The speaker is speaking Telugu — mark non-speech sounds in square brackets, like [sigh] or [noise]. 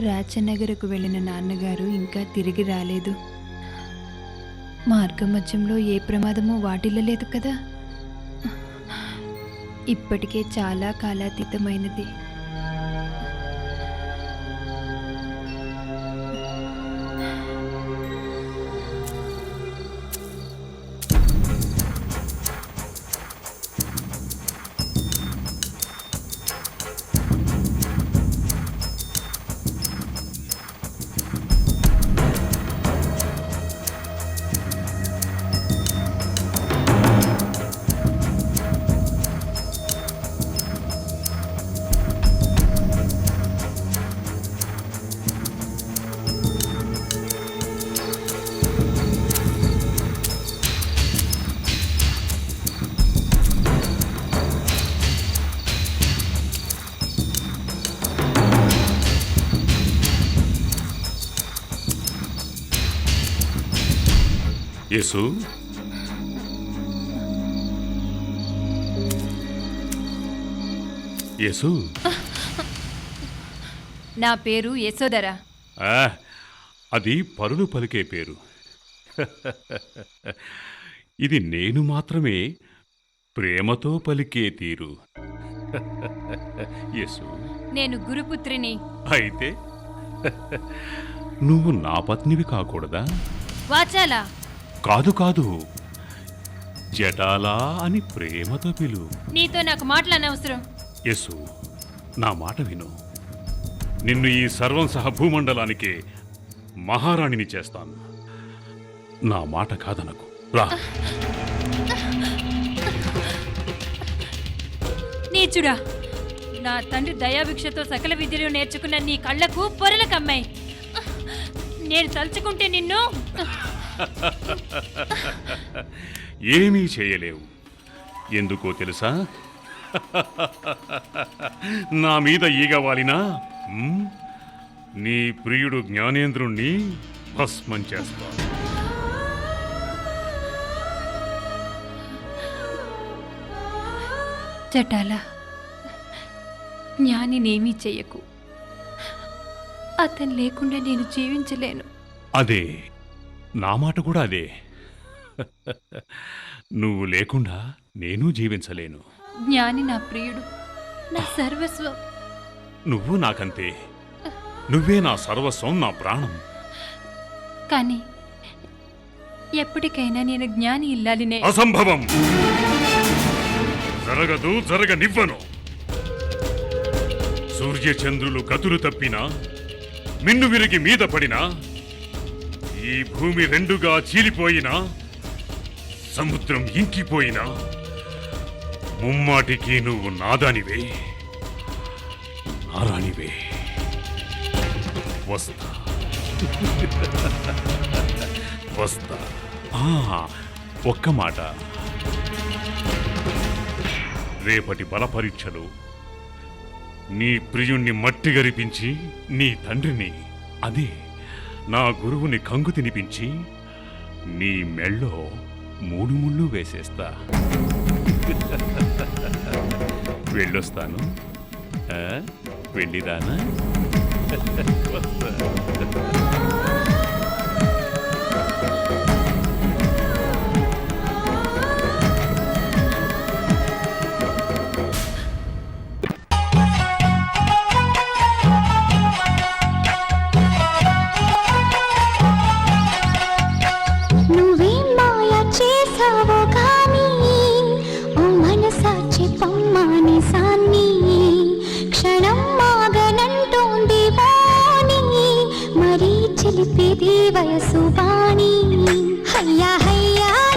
రాచనగరకు వెళ్ళిన నాన్నగారు ఇంకా తిరిగి రాలేదు. మార్గ మధ్యంలో ఏ ప్రమాదమూ వాటిల్లలేదు కదా. ఇప్పటికే చాలా కాలాతీతమైనది. యేసు. యేసు. నా పేరు యశోధర. ఆ, అది పరులు పలికే పేరు. [laughs] ఇది నేను మాత్రమే ప్రేమతో పలికే తీరు. [laughs] యేసు. నేను గురుపుత్రిని. అయితే [laughs] నువ్వు నా పత్నివి కాకూడదా? వాచాలా? కాదు కాదు. జటాలా అని ప్రేమతో పిలు. నీతో నాకు మాటలనవసరం యస్సు నా మాట విను. నిన్ను ఈ సర్వం సహ భూమండలానికి మహారాణిని చేస్తాను. నా మాట కాదనకు. రా. నీచుడా నా తండ్రి దయాభిక్షతో సకల విద్యలు నేర్చుకున్న నీ కళ్ళకు పొరల కమ్మాయి. నేను తలుచుకుంటే నిన్ను ఏమీ చేయలేవు. ఎందుకో తెలుసా? నా మీద ఈగ వాలినా నీ ప్రియుడు జ్ఞానేంద్రుణ్ణి భస్మం చేస్తా. చటాల జ్ఞానినేమీ చెయ్యకు. అతను లేకుండా నేను జీవించలేను. అదే నా మాట కూడా అదే. నువ్వు లేకుండా నేను జీవించలేను. జ్ఞాని నా ప్రియుడు నా సర్వస్వం. నువ్వు నాకంతే. నువ్వే నా సర్వస్వం నా ప్రాణం. కానీ ఎప్పటికైనా నేను జ్ఞాని ఇల్లాలినే. అసంభవం! జరగదు జరగనివ్వను. సూర్యచంద్రులు గతులు తప్పినా మిన్ను విరిగి మీద పడినా ఈ భూమి రెండుగా చీలిపోయినా సముద్రం ఇంకిపోయినా ముమ్మాటికి నువ్వు నాదానివే నారానివే. వస్తా. వస్తా. ఒక్క మాట. రేపటి బలపరీక్షలు నీ ప్రియుణ్ణి మట్టి గరిపించి నీ తండ్రిని అదే. నా గురువుని కంగు తినిపించి నీ మెళ్ళో మూడు ముళ్ళు వేసేస్తా. వెళ్ళొస్తాను. ఆ, వెళ్ళిరానా? వస్తా. తెలిపిది వయసు బాణి. హయ్యా హయ్యా.